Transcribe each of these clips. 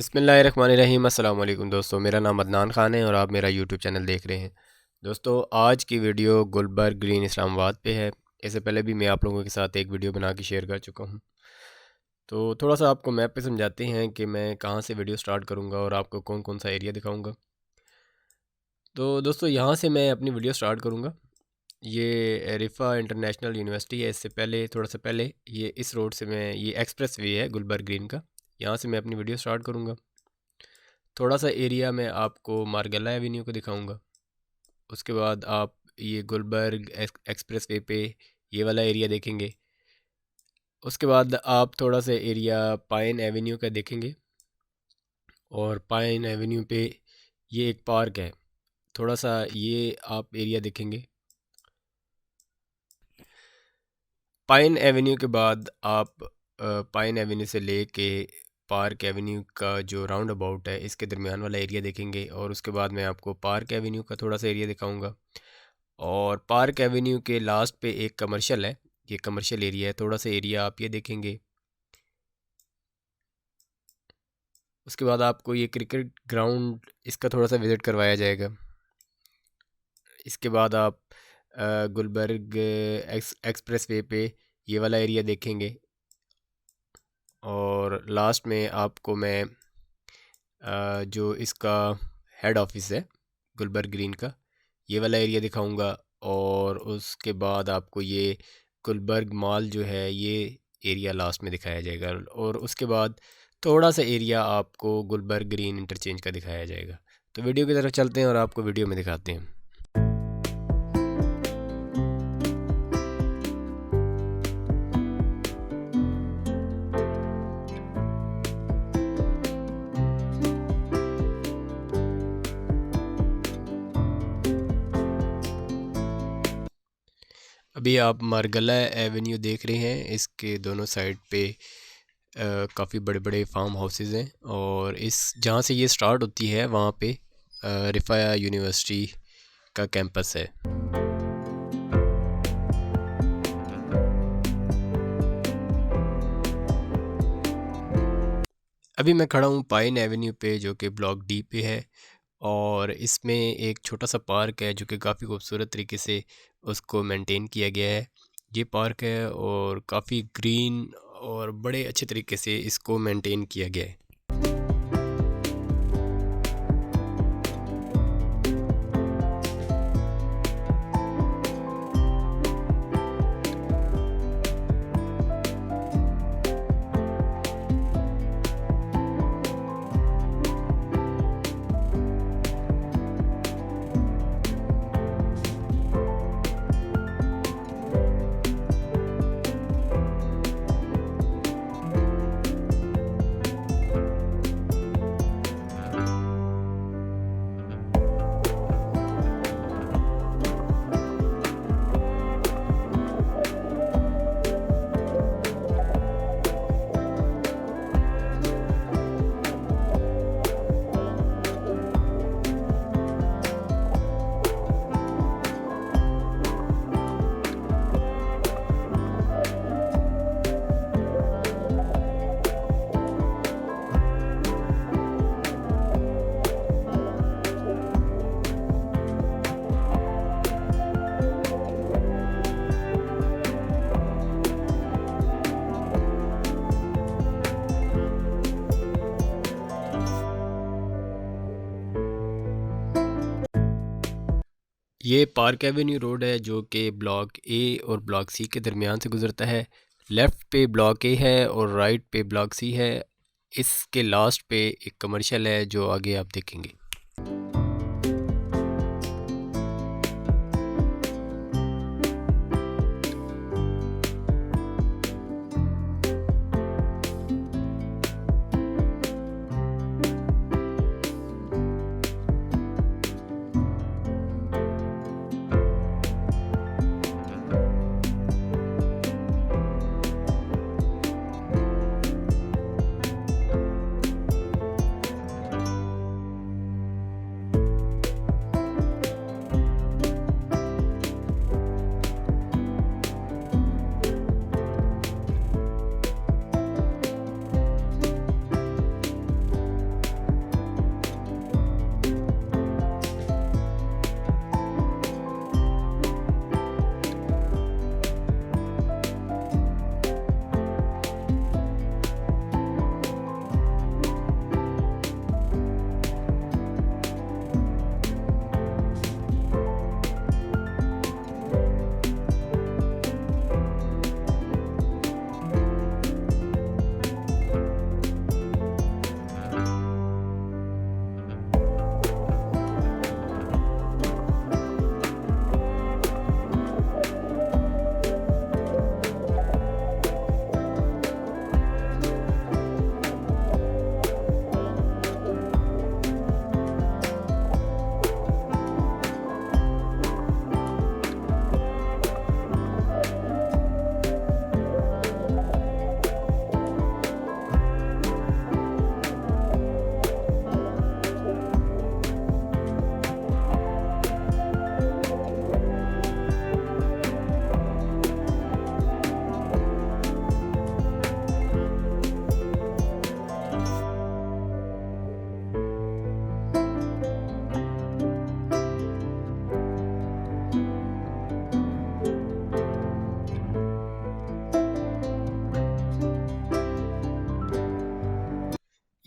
बिसमीम दोस्तों, मेरा नाम अदनान ख़ान है और आप मेरा यूट्यूब चैनल देख रहे हैं। दोस्तों, आज की वीडियो गुलबर्ग ग्रीन इस्लामाबाद पे है। इससे पहले भी मैं आप लोगों के साथ एक वीडियो बना के शेयर कर चुका हूँ। तो थोड़ा सा आपको मैप पे समझाते हैं कि मैं कहाँ से वीडियो स्टार्ट करूँगा और आपको कौन कौन सा एरिया दिखाऊँगा। तो दोस्तों, यहाँ से मैं अपनी वीडियो स्टार्ट करूँगा। ये रिफ़ा इंटरनेशनल यूनिवर्सिटी है। इससे पहले, थोड़ा सा पहले, ये इस रोड से मैं, ये एक्सप्रेस वे है गुलबर्ग ग्रीन का। यहाँ से मैं अपनी वीडियो स्टार्ट करूँगा। थोड़ा सा एरिया मैं आपको मारगला एवेन्यू को दिखाऊँगा। उसके बाद आप ये गुलबर्ग एक्सप्रेस वे पे ये वाला एरिया देखेंगे। उसके बाद आप थोड़ा सा एरिया पाइन एवेन्यू का देखेंगे। और पाइन एवेन्यू पे ये एक पार्क है। थोड़ा सा ये आप एरिया देखेंगे। पाइन एवेन्यू के बाद आप पाइन एवेन्यू से ले के पार्क एवेन्यू का जो राउंड अबाउट है, इसके दरमियान वाला एरिया देखेंगे और उसके बाद मैं आपको पार्क एवेन्यू का थोड़ा सा एरिया दिखाऊँगा। और पार्क एवेन्यू के लास्ट पे एक कमर्शियल है, ये कमर्शियल एरिया है, थोड़ा सा एरिया आप ये देखेंगे। उसके बाद आपको ये क्रिकेट ग्राउंड, इसका थोड़ा सा विज़िट करवाया जाएगा। इसके बाद आप गुलबर्ग, एक्स, एक्सप्रेस वे पे ये वाला एरिया देखेंगे। लास्ट में आपको मैं जो इसका हेड ऑफ़िस है गुलबर्ग ग्रीन का, ये वाला एरिया दिखाऊँगा और उसके बाद आपको ये गुलबर्ग मॉल जो है, ये एरिया लास्ट में दिखाया जाएगा और उसके बाद थोड़ा सा एरिया आपको गुलबर्ग ग्रीन इंटरचेंज का दिखाया जाएगा। तो वीडियो की तरफ़ चलते हैं और आपको वीडियो में दिखाते हैं। अभी आप मारगला एवेन्यू देख रहे हैं, इसके दोनों साइड पे काफ़ी बड़े बड़े फार्म हाउसेज़ हैं और इस, जहाँ से ये स्टार्ट होती है, वहाँ पे रिफ़ाया यूनिवर्सिटी का कैंपस है। अभी मैं खड़ा हूँ पाइन एवेन्यू पे, जो कि ब्लॉक डी पे है और इसमें एक छोटा सा पार्क है, जो कि काफ़ी खूबसूरत तरीके से उसको मेंटेन किया गया है। ये पार्क है और काफ़ी ग्रीन और बड़े अच्छे तरीके से इसको मेंटेन किया गया है। ये पार्क एवेन्यू रोड है, जो कि ब्लॉक ए और ब्लॉक सी के दरमियान से गुज़रता है। लेफ़्ट पे ब्लॉक ए है और राइट पे ब्लॉक सी है। इसके लास्ट पे एक कमर्शियल है, जो आगे आप देखेंगे।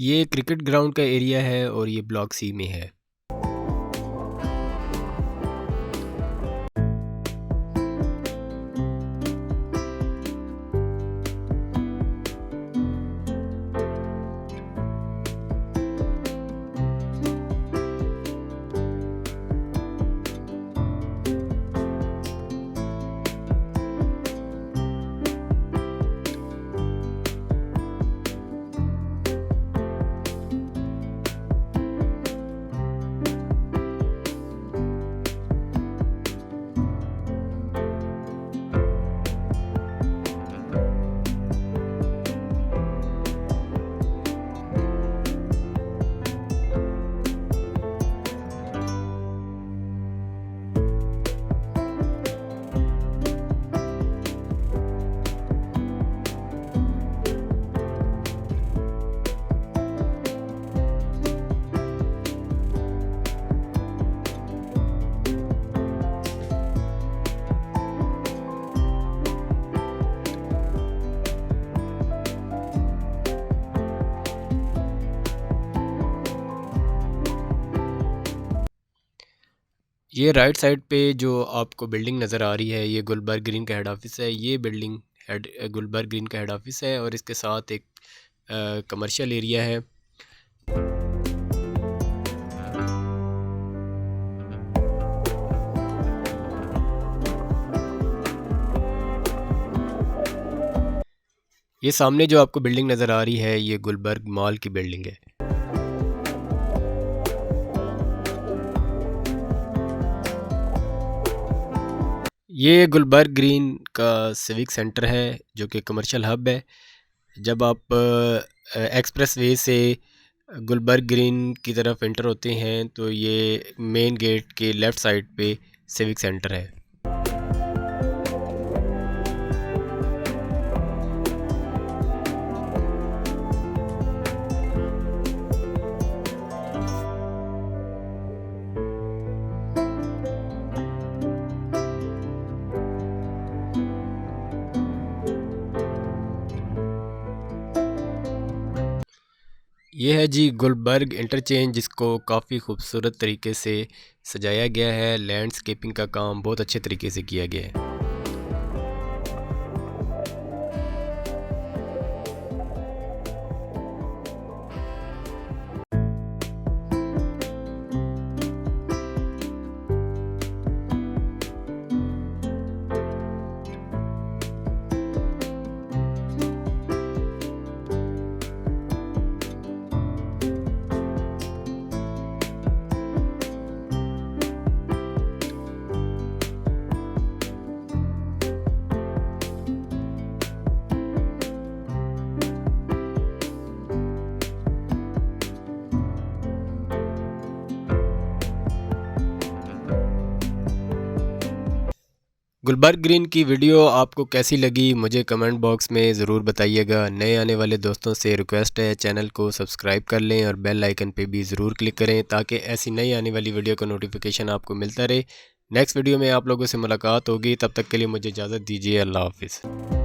ये क्रिकेट ग्राउंड का एरिया है और ये ब्लॉक सी में है। ये राइट साइड पे जो आपको बिल्डिंग नज़र आ रही है, ये गुलबर्ग ग्रीन का हेड ऑफ़िस है, ये बिल्डिंग हेड गुलबर्ग ग्रीन का हेड ऑफ़िस है और इसके साथ एक कमर्शियल एरिया है। ये सामने जो आपको बिल्डिंग नज़र आ रही है, ये गुलबर्ग मॉल की बिल्डिंग है। ये गुलबर्ग ग्रीन का सिविक सेंटर है, जो कि कमर्शियल हब है। जब आप एक्सप्रेस वे से गुलबर्ग ग्रीन की तरफ़ एंटर होते हैं तो ये मेन गेट के लेफ़्ट साइड पे सिविक सेंटर है। ये है जी गुलबर्ग इंटरचेंज जिसको काफ़ी खूबसूरत तरीके से सजाया गया है। लैंडस्केपिंग का काम बहुत अच्छे तरीके से किया गया है। गुलबर्ग ग्रीन की वीडियो आपको कैसी लगी, मुझे कमेंट बॉक्स में ज़रूर बताइएगा। नए आने वाले दोस्तों से रिक्वेस्ट है, चैनल को सब्सक्राइब कर लें और बेल आइकन पे भी ज़रूर क्लिक करें, ताकि ऐसी नई आने वाली वीडियो का नोटिफिकेशन आपको मिलता रहे। नेक्स्ट वीडियो में आप लोगों से मुलाकात होगी, तब तक के लिए मुझे इजाज़त दीजिए, अल्लाह हाफिज़।